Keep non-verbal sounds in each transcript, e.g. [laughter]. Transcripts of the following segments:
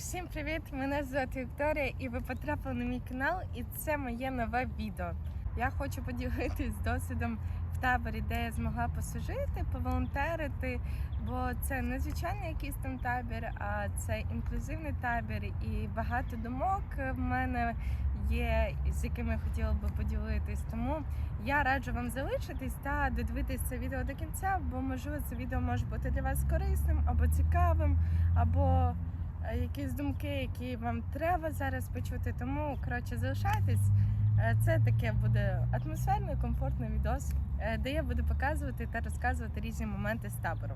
Усім привіт! Мене звати Вікторія, і ви потрапили на мій канал, і це моє нове відео. Я хочу поділитись досвідом в таборі, де я змогла послужити, поволонтерити, бо це не звичайний якийсь там табір, а це інклюзивний табір, і багато думок в мене є, з якими я хотіла би поділитись. Тому я раджу вам залишитись та додивитись це відео до кінця, бо можливо це відео може бути для вас корисним або цікавим, або якісь думки, які вам треба зараз почути. Тому коротше залишайтесь. Е, Це таке буде атмосферний, комфортний відос, е, де я буду показувати та розказувати різні моменти з табору.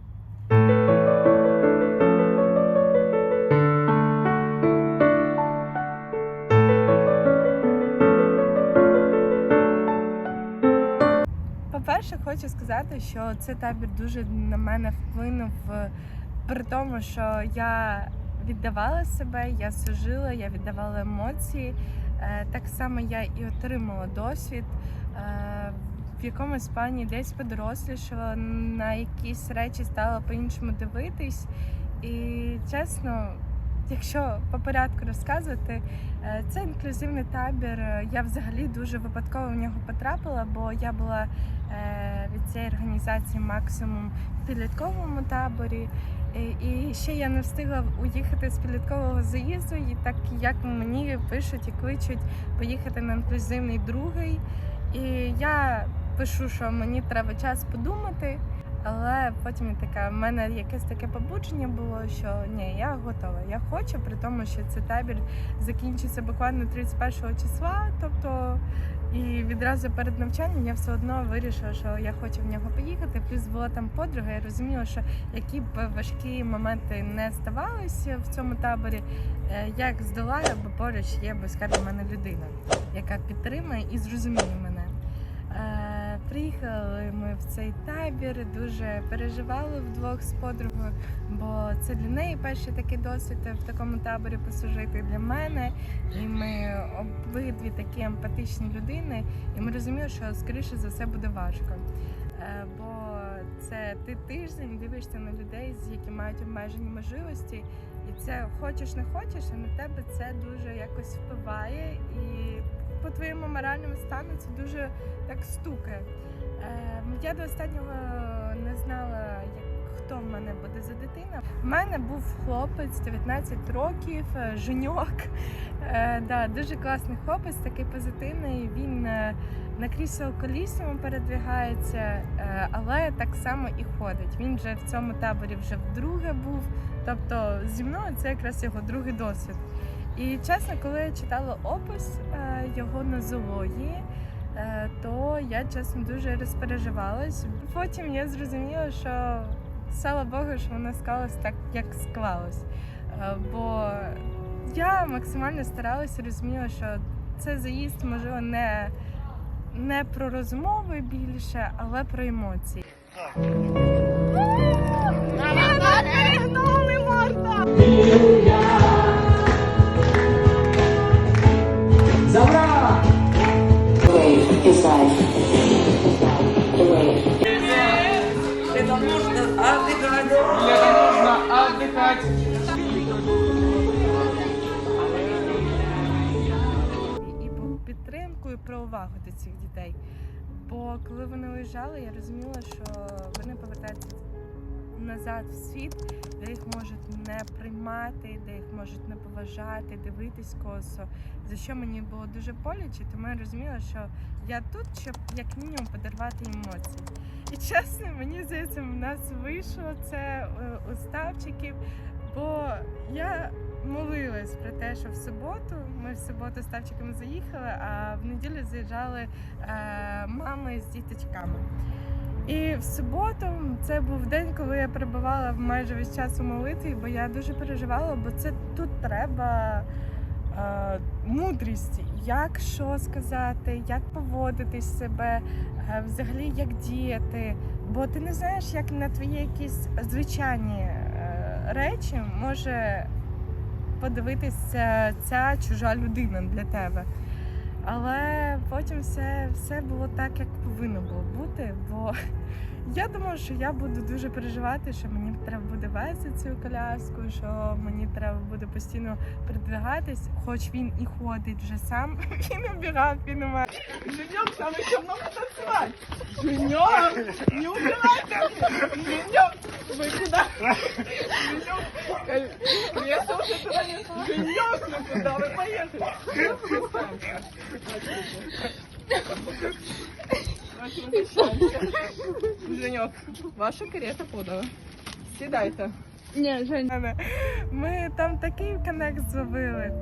По-перше, хочу сказати, що цей табір дуже на мене вплинув при тому, що я віддавала себе, я служила, я віддавала емоції. Е, Так само я і отримала досвід. Е, В якомусь плані десь подорослішала, на якісь речі стала по-іншому дивитись. І чесно, якщо по порядку розказувати, е, це інклюзивний табір. Я взагалі дуже випадково в нього потрапила, бо я була від цієї організації максимум в підлітковому таборі. І- І ще я не встигла уїхати з підліткового заїзду, і так як мені пишуть і кличуть поїхати на інклюзивний другий. І я пишу, що мені треба час подумати, але потім така, в мене якесь таке побудження було, що ні, я готова. Я хочу, при тому, що цей табір закінчиться буквально 31 числа. Тобто, і відразу перед навчанням я все одно вирішила, що я хочу в нього поїхати. Плюс була там подруга, я розуміла, що які б важкі моменти не ставалися в цьому таборі, е, як здолаю, бо поруч є близька до мене людина, яка підтримує і зрозуміє мене. Приїхали ми в цей табір, дуже переживали вдвох з подругою, бо це для неї перший такий досвід в такому таборі послужити для мене. І ми обидві такі емпатичні людини, і ми розуміли, що скоріше за все буде важко. Е, Бо це ти тиждень дивишся на людей, які мають обмежені можливості, і це хочеш не хочеш, а на тебе це дуже якось впливає, і по твоєму моральному стану це дуже так стукає. Е, Я до останнього не знала, хто в мене буде за дитина. У мене був хлопець 19 років, е, женьок. Е, да, дуже класний хлопець, такий позитивний. Він на крісло колісному передвігається, е, але так само і ходить. Він вже в цьому таборі вже вдруге був. Тобто зі мною це якраз його другий досвід. І чесно, коли я читала опис е, його нозології, е, то я чесно дуже розпереживалась. Потім я зрозуміла, що слава Богу, що воно склалось так, як склалось. Е, Бо я максимально старалася, розуміла, що це заїзд, можливо, не, не про розмови більше, але про емоції. Забрала! Увагу до цих дітей. Бо коли вони уїжджали, я розуміла, що вони повертаються назад в світ, де їх можуть не приймати, де їх можуть не поважати, дивитись косо. За що мені було дуже боляче, тому я розуміла, що я тут, щоб як мінімум подарувати емоції. І чесно, мені здається, в нас вийшло це е, у ставчиків, бо я молилась про те, що в суботу ми в суботу з ставчиками заїхали, а в неділю заїжджали е, мами з діточками. І в суботу це був день, коли я перебувала майже весь час у молитві, бо я дуже переживала, бо це тут треба е, мудрість, як що сказати, як поводити себе, е, взагалі як діяти. Бо ти не знаєш, як на твої якісь звичайні е, речі може подивитися ця чужа людина для тебе. Але потім все, все було так, як повинно було бути. Бо [laughs] Я думала, що я буду дуже переживати, що мені треба буде вести цю коляску, що мені треба буде постійно передвигатись, хоч він і ходить вже сам. [laughs] Він обігав, він у мене. Женьок, саме давно танцювати. Женьок, не убирайте! Женьок, ви куди? Женьок, кресло вже туди не Женьок, поехали. Женек, ваша карета подала. Сідайте. Ні, Жень. Ми там такий коннект зловили.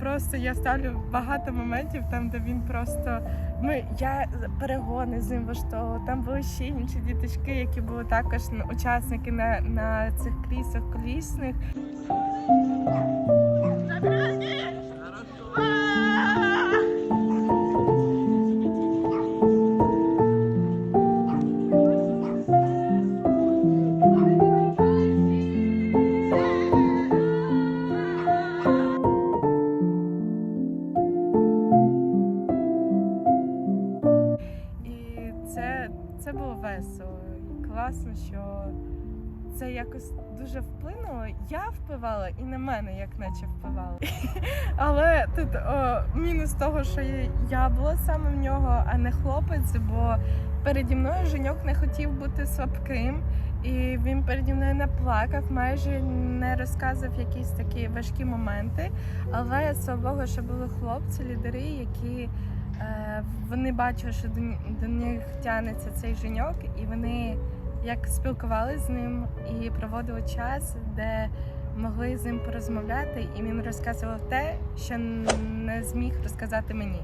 Просто я ставлю багато моментів там, де він просто. Ми, я перегони з ним влаштовувала. Там були ще інші діточки, які були також учасники на, на цих крісах колісних. І якось дуже вплинуло. Я впливала і на мене, як наче впливало. [laughs] Але тут о, мінус того, що я- була саме в нього, а не хлопець, бо переді мною Женьок не хотів бути слабким. І він переді мною не плакав, майже не розказував якісь такі важкі моменти. Але слава Богу, що були хлопці, лідери, які Е, Вони бачили, що до, до них тягнеться цей женьок, і вони як спілкувалися з ним і проводили час, де могли з ним порозмовляти, і він розказував те, що не зміг розказати мені.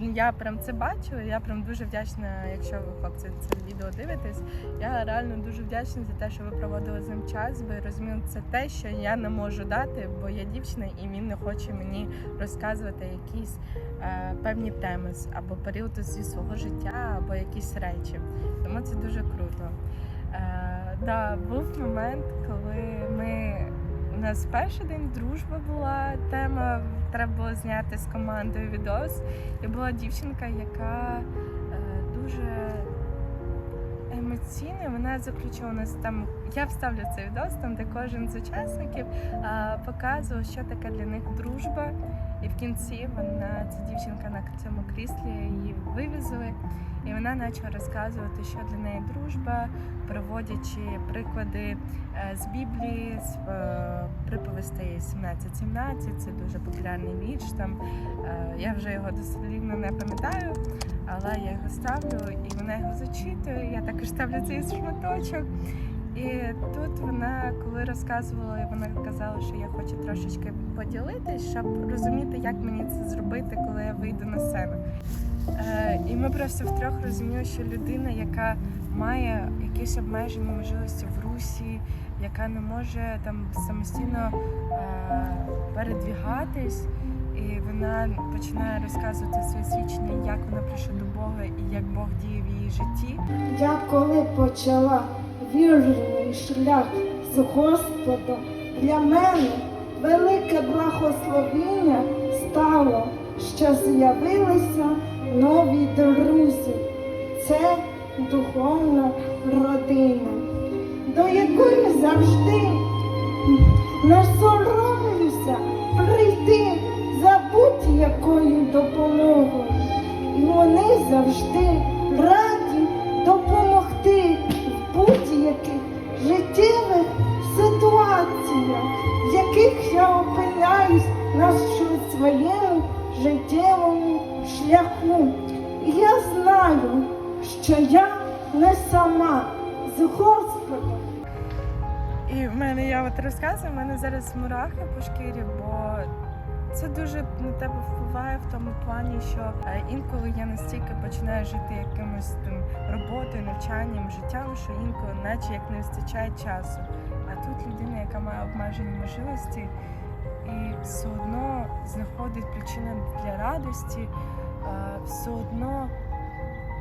Я прям це бачу. Я прям дуже вдячна, якщо ви хлопці це відео дивитесь. Я реально дуже вдячна за те, що ви проводили з ним час, бо розуміли, це те, що я не можу дати, бо я дівчина, і він не хоче мені розказувати якісь е, певні теми або періоди зі свого життя, або якісь речі. Тому це дуже круто. Да, був момент, коли ми у нас перший день дружба була тема. Треба було зняти з командою відос. І була дівчинка, яка е, дуже емоційна. Вона заключила нас там. Я вставлю цей відос, там де кожен з учасників е, показував, що таке для них дружба. І в кінці вона, ця дівчинка на цьому кріслі її вивезли, і вона почала розказувати, що для неї дружба, приводячи приклади е, з Біблії, з е, приповістей 17.17, це дуже популярний вірш. Там е, я вже його дослівно не пам'ятаю, але я його ставлю, і вона його зачитує. Я також ставлю цей шматочок. І тут вона, коли розказувала, вона казала, що я хочу трошечки поділитись, щоб розуміти, як мені це зробити, коли я вийду на сцену. Е, і ми просто втрьох розуміли, що людина, яка має якісь обмежені можливості в русі, яка не може там самостійно е, передвігатись, і вона починає розказувати своє свідчення, як вона прийшла до Бога і як Бог діє в її житті. Я коли почала вірний шлях з Господом, для мене велике благословіння стало, що з'явилися нові друзі. Це духовна родина, до якої завжди не соромлюся прийти за будь-якою допомогою. І вони завжди раді ситуаціях, в яких я опиняюсь на своєму життєвому шляху. І я знаю, що я не сама з Господом. І в мене я от розказую, в мене зараз мурахи по шкірі, бо це дуже на тебе впливає в тому плані, що е, інколи я настільки починаю жити якимось там роботою, навчанням, життям, що інколи, наче як не вистачає часу. А тут людина, яка має обмежені можливості, і все одно знаходить причину для радості, все одно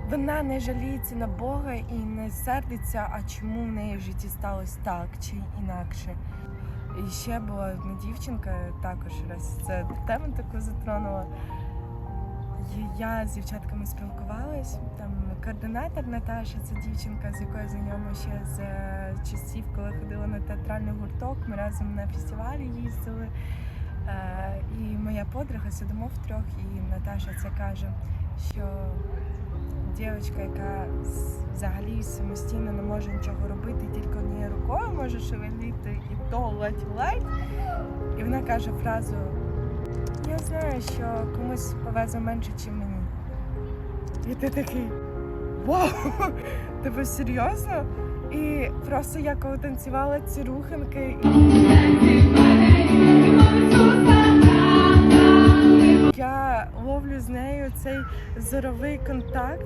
вона не жаліється на Бога і не сердиться, а чому в неї в житті сталося так чи інакше. І ще була одна дівчинка, також раз це тему таку затронула. Я з дівчатками спілкувалась, там координатор Наташа, це дівчинка, з якою знайома ще з е, часів, коли ходила на театральний гурток. Ми разом на фестивалі їздили. Е, І моя подруга сидимо втрьох, і Наташа це каже, що дівчинка, яка взагалі самостійно не може нічого робити, тільки однією рукою може шевелити і то ледь-ледь. І вона каже фразу: Я знаю, що комусь повезе менше, ніж мені. І ти такий вау! [laughs] Тебе серйозно? І просто я коли танцювала ці руханки. Я ловлю з нею цей зоровий контакт,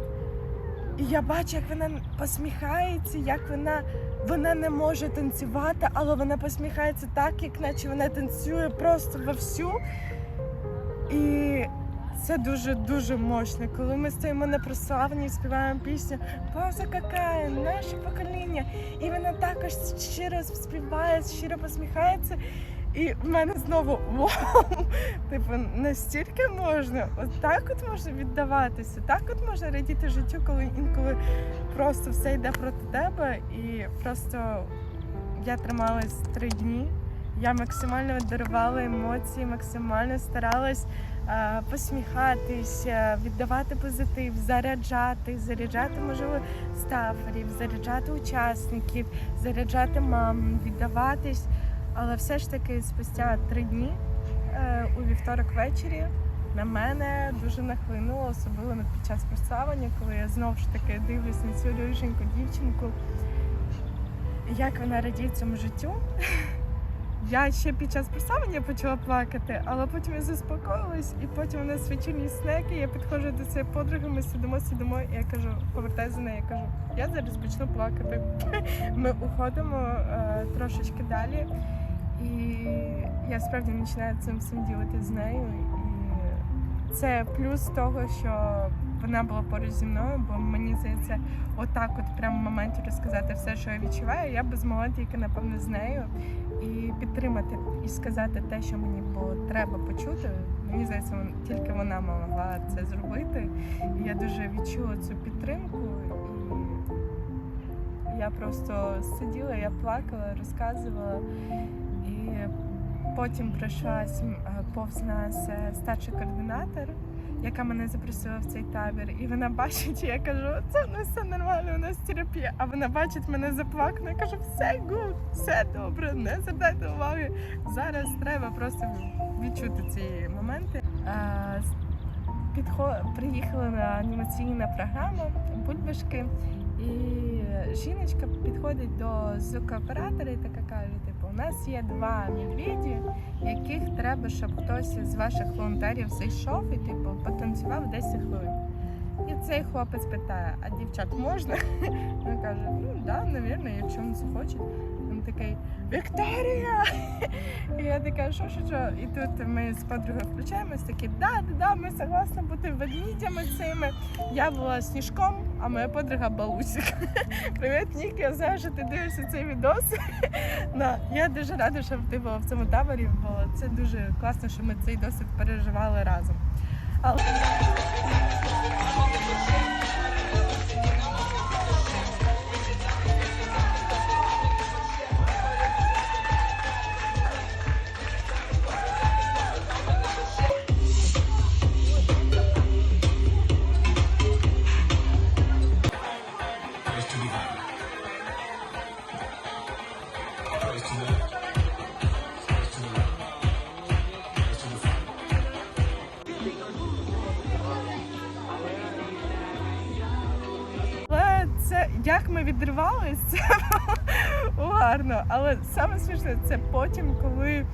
і я бачу, як вона посміхається, як вона, вона не може танцювати, але вона посміхається так, як наче вона танцює просто вовсю. І це дуже дуже мощно. Коли ми стоїмо на прославленні, співаємо пісню Поза какая, наше покоління. І вона також щиро співає, щиро посміхається. І в мене знову [laughs] вау! Типу, настільки можна, от так от можна віддаватися, так от можна радіти життю, коли інколи просто все йде проти тебе. І просто я трималась три дні. Я максимально дарувала емоції, максимально старалась е, посміхатись, е, віддавати позитив, заряджати, заряджати, можливо, стаферів, заряджати учасників, заряджати мам, віддаватись. Але все ж таки, спустя три дні е, у вівторок ввечері на мене дуже нахлинуло, особливо під час представлення, коли я знову ж таки дивлюсь на цю риженьку дівчинку, як вона радіє цьому життю. Я ще під час представлення почала плакати, але потім я заспокоїлась, і потім у нас вечірні снеки. Я підходжу до цієї подруги, ми сидимо, сидимо, і я кажу, повертаюся за нею, я кажу, я зараз почну плакати. [laughs] Ми уходимо е, трошечки далі, і я справді починаю цим всім ділитися з нею. І це плюс того, що вона була поруч зі мною, бо мені здається, отак, от прямо в моменті розказати все, що я відчуваю, я би змогла тільки напевно з нею і підтримати і сказати те, що мені було треба почути. Мені здається, тільки вона могла це зробити. І я дуже відчула цю підтримку. Я просто сиділа, я плакала, розказувала. І потім е, повз нас е, старший координатор, яка мене запросила в цей табір. І вона бачить, і я кажу, це у нас все нормально, у нас терапія. А вона бачить мене заплакану, я кажу, все гуд, все добре, не звертайте уваги. Зараз треба просто відчути ці моменти. Е, Підхо... Приїхала на анімаційна програма Бульбашки, і жіночка підходить до звукооператора і така каже: у нас є два медведі, яких треба, щоб хтось з ваших волонтерів зайшов і типу потанцював 10 хвилин. І цей хлопець питає: а дівчат можна? [laughs] Він каже, ну да, навірно, якщо вони захочуть. Такий Вікторія! І я така, що, що, що? І тут ми з подругою включаємось, такі, да, да, да, ми согласні бути ведмідями цими. Я була сніжком, а моя подруга Балусик. [laughs] Привіт, Нік, я знаю, що ти дивишся цей відос. Да, [laughs] я дуже рада, що ти була в цьому таборі, бо це дуже класно, що ми цей досвід переживали разом. Але... це як ми відривались, це гарно. Але саме смішне це потім, коли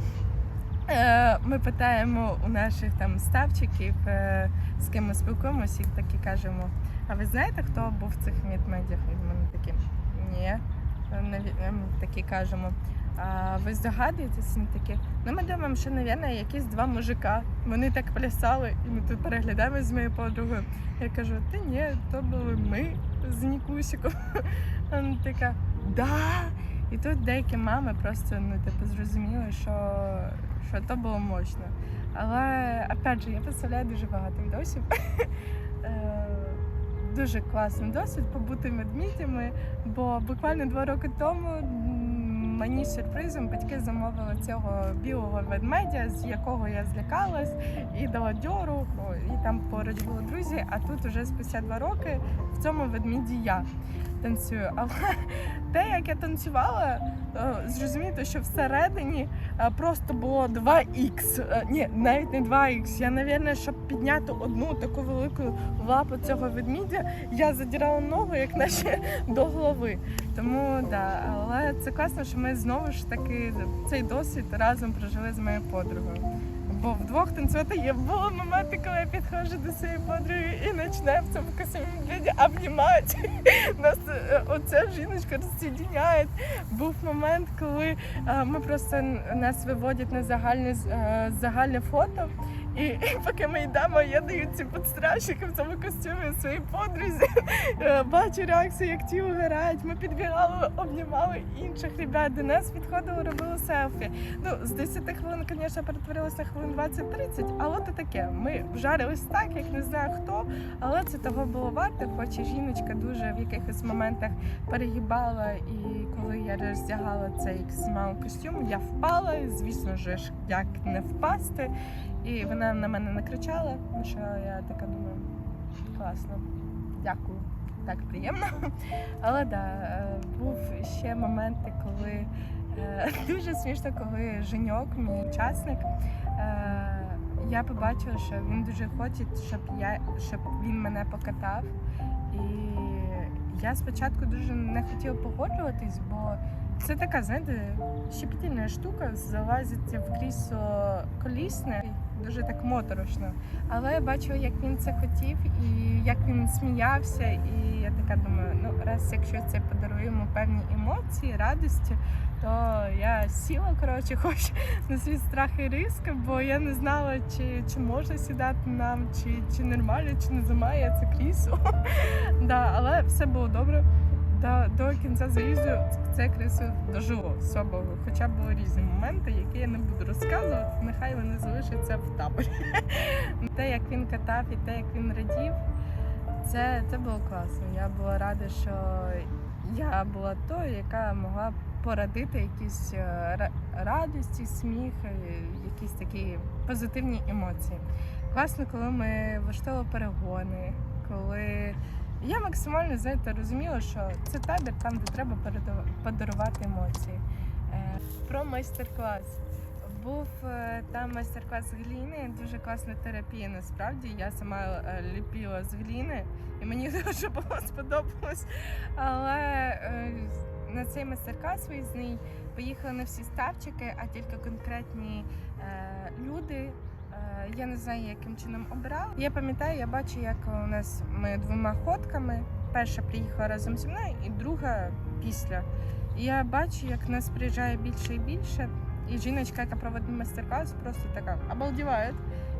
е, ми питаємо у наших там ставчиків, е, з ким ми спілкуємося, і такі кажемо: а ви знаєте, хто був в цих медмедіях? І ми такі ні. Наві- ем, Такі кажемо. А ви здогадуєтесь? Вони такі. Ну ми думаємо, що, мабуть, якісь два мужика. Вони так плясали, і ми тут переглядаємо з моєю подругою. Я кажу, та ні, то були ми з Нікусиком. [laughs] Вона така, да. І тут деякі мами просто ну, типу, зрозуміли, що, що то було мощно. Але опять же, я представляю дуже багато відосів. [laughs] Е, дуже класний досвід побути медмітями, бо буквально два роки тому мені сюрпризом батьки замовили цього білого ведмедя, з якого я злякалась, і дала дьору, і там поруч були друзі. А тут уже спустя два роки в цьому ведмеді я танцюю. Але [laughs] те, як я танцювала, е, зрозуміти, що всередині просто було 2х. Е, Ні, навіть не 2х. Я, навірно, щоб підняти одну таку велику лапу цього ведмідя, я задірала ногу, як наче [laughs] до голови. Тому да, але це класно, що ми знову ж таки цей досвід разом прожили з моєю подругою. Бо вдвох танцювати є були моменти, коли я підходжу до своєї подруги і починаю в цьому костюмі медведя обнімати. Нас е, оця жіночка розсоединяє. Був момент, коли е, ми просто нас виводять на загальне е, загальне фото. І, поки ми йдемо, я даю ці підстрашики в цьому костюмі своїй подрузі. [laughs] Е, Бачу реакцію, як ті угорають. Ми підбігали, обнімали інших ребят. До нас підходили, робили селфі. Ну, з 10 хвилин, звісно, перетворилося хвилин 20-30, але то таке. Ми вжарились так, як не знаю хто, але це того було варто, хоч і жіночка дуже в якихось моментах перегибала, і коли я роздягала цей костюм, я впала, звісно ж, як не впасти. І вона на мене накричала, на що я така думаю, класно, дякую, так приємно. [laughs] Але да, е, був ще моменти, коли е, [laughs] дуже смішно, коли Женьок, мій учасник, е, я побачила, що він дуже хоче, щоб я щоб він мене покатав. І я спочатку дуже не хотіла погоджуватись, бо це така, знаєте, щепетільна штука, залазити в крісло колісне, дуже так моторошно. Але я бачила, як він це хотів, і як він сміявся, і я така думаю, ну раз якщо це подарує йому певні емоції, радості, то я сіла, коротше, хоч на свій страх і риск, бо я не знала, чи, чи можна сідати нам, чи, чи нормально, чи не займає це крісло. [laughs] да, але все було добре. До, до кінця заїзду це крісло дожило собою. Хоча були різні моменти, які я не буду розказувати. Нехай вони залишаться в таборі. [laughs] те, як він катав, і те, як він радів, це, це було класно. Я була рада, що я була тою, яка могла порадити якісь е, ра- радості, сміх, е, якісь такі позитивні емоції. Класно, коли ми влаштовували перегони, коли я максимально знаєте, розуміла, що це табір там, де треба подарувати емоції. Е, Про майстер-клас. Був е, там майстер-клас з гліни, дуже класна терапія. Насправді я сама е, ліпила з гліни, і мені [laughs] дуже було сподобалось. Але на цей майстер-клас виїзний поїхали не всі ставчики, а тільки конкретні люди. Е, Я не знаю, яким чином обирали. Я пам'ятаю, я бачу, як у нас ми двома ходками. Перша приїхала разом зі мною, і друга після. Я бачу, як нас приїжджає більше і більше. І жіночка, яка проводить майстер-клас, просто така обалдіває.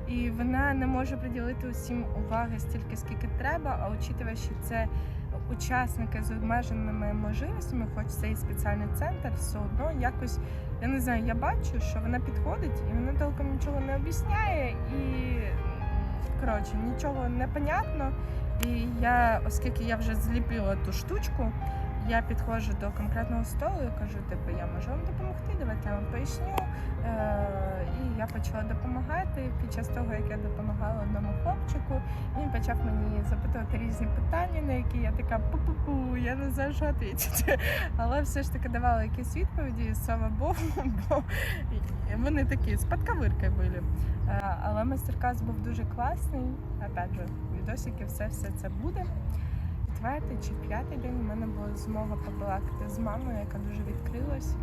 І вона не може приділити усім уваги стільки, скільки треба, а учитывая, що це учасники з обмеженими можливостями, хоч це і спеціальний центр, все одно якось я не знаю, я бачу, що вона підходить і вона толком нічого не об'ясняє, і коротше нічого не понятно. І я, оскільки я вже зліпила ту штучку, я підходжу до конкретного столу і кажу, типу, я можу вам допомогти, давайте я вам поясню. Е, і я почала допомагати. Під час того, як я допомагала одному хлопчику, він почав мені запитувати різні питання, на які я така пу-пу-пу, я не знаю, що відповідати. [laughs] Але все ж таки давала якісь відповіді, слава Богу, [laughs] бо вони такі з подковиркою були. Е, Але майстер-клас був дуже класний. Опять же, відосики, все, все це буде. Четвертий чи п'ятий день у мене була змога побалакати з мамою, яка дуже відкрилась.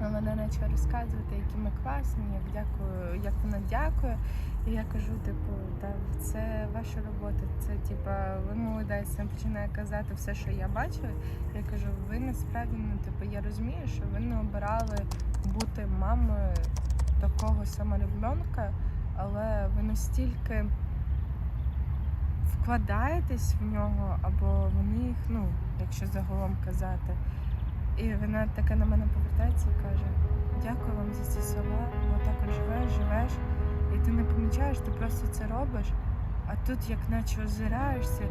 Вона почала розказувати, які ми класні, як дякую, як вона дякує. І я кажу, типу, та це ваша робота. Це типа ви молодець, починає казати все, що я бачила. Я кажу, ви насправді ну, типу, я розумію, що ви не обирали бути мамою такого самолюбленка, але ви настільки вкладаєтесь в нього, або в них, ну, якщо загалом казати. І вона таке на мене повертається і каже: Дякую вам за ці слова, бо так живеш, живеш, і ти не помічаєш, ти просто це робиш. А тут як наче озираєшся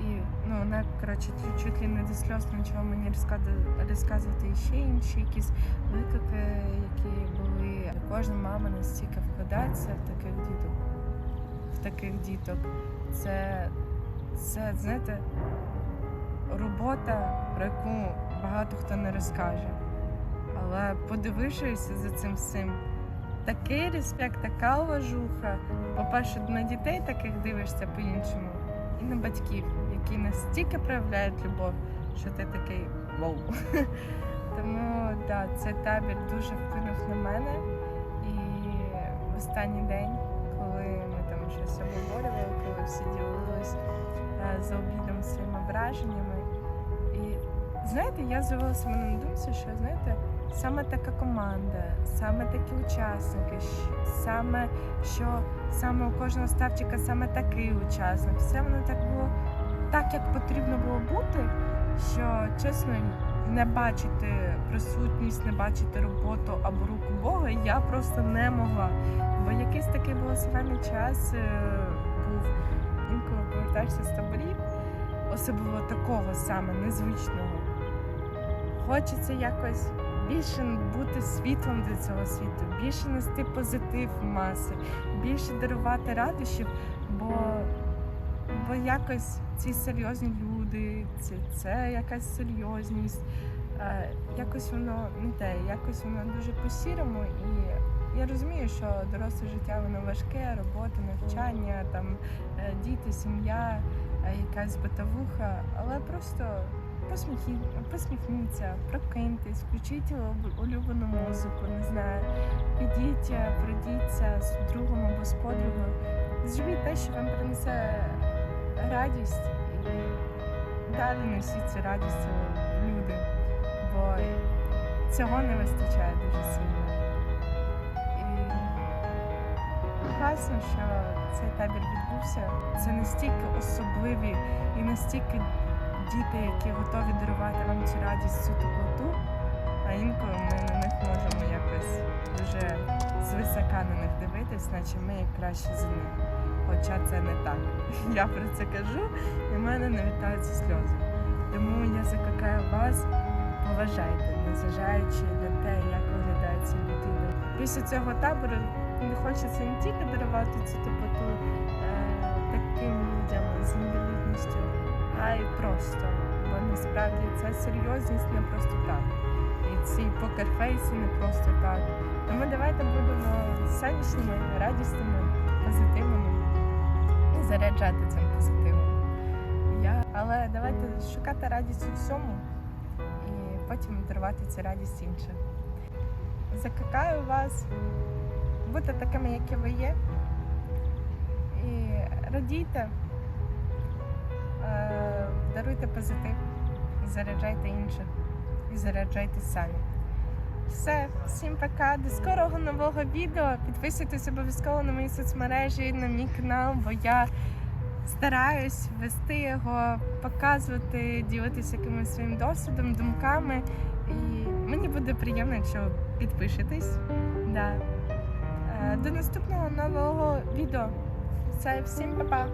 І ну, вона, коротше, чуть, ли не до сльоз почала мені розказувати, ще інші якісь виклики, які були. Кожна мама настільки вкладається в таких діток. Таких діток. Це, це знаєте, робота, про яку багато хто не розкаже. Але подивившись за цим всім, такий респект, така уважуха. По-перше, на дітей таких дивишся по-іншому, і на батьків, які настільки проявляють любов, що ти такий вау. [laughs] Тому да, цей табір дуже вплинув на мене. І в останній день, ми там щось обговорювали, коли всі ділились е, за обідом своїми враженнями. І знаєте, я з'явилася в мене на думці, що знаєте, саме така команда, саме такі учасники, саме що саме у кожного ставчика саме такий учасник. Все воно так було так, як потрібно було бути, що чесно. Не бачити присутність, не бачити роботу або руку Бога я просто не могла. Бо якийсь такий голосувальний час е, був інколи повертаєшся з таборів, особливо такого саме незвичного. Хочеться якось більше бути світлом для цього світу, більше нести позитив маси, більше дарувати радощів, бо, бо якось ці серйозні люди, це, це якась серйозність, е, якось воно не те, якось воно дуже по-сірому. І я розумію, що доросле життя воно важке, робота, навчання, там е, діти, сім'я, е, якась битовуха, але просто посміхніться, прокиньтесь, включіть улюб- улюблену музику, не знаю, підіть, пройдіться з другом або з подругою. Зробіть те, що вам принесе радість далі несіть цю радість люди, бо цього не вистачає дуже сильно. І класно, що цей табір відбувся. Це настільки особливі і настільки діти, які готові дарувати вам цю радість, цю теплоту, а інколи ми на них можемо якось дуже звисока на них дивитись, наче ми як краще за них. Хоча це не так. [laughs] Я про це кажу, і в мене навітаються сльози. Тому я закликаю вас, поважайте, незважаючи на те, як виглядає ця людина. Після цього табору не хочеться не тільки дарувати цю теплоту е, таким людям з інвалідністю, а й просто. Бо насправді ця серйозність не просто так. Ці покерфейси не просто так. Тому давайте будемо сонячними, радісними, позитивними і заряджати цим позитивом. Я... Але давайте шукати радість у всьому і потім дарувати цю радість іншим. Закликаю вас бути такими, які ви є. І радійте, е, даруйте позитив, заряджайте інших і заряджайтесь самі. Все, всім пока. До скорого нового відео. Підписуйтесь обов'язково на мої соцмережі, на мій канал, бо я стараюсь вести його, показувати, ділитися якимось своїм досвідом, думками. І мені буде приємно, якщо підпишетесь. Да. Е, До наступного нового відео. Все, всім па-па!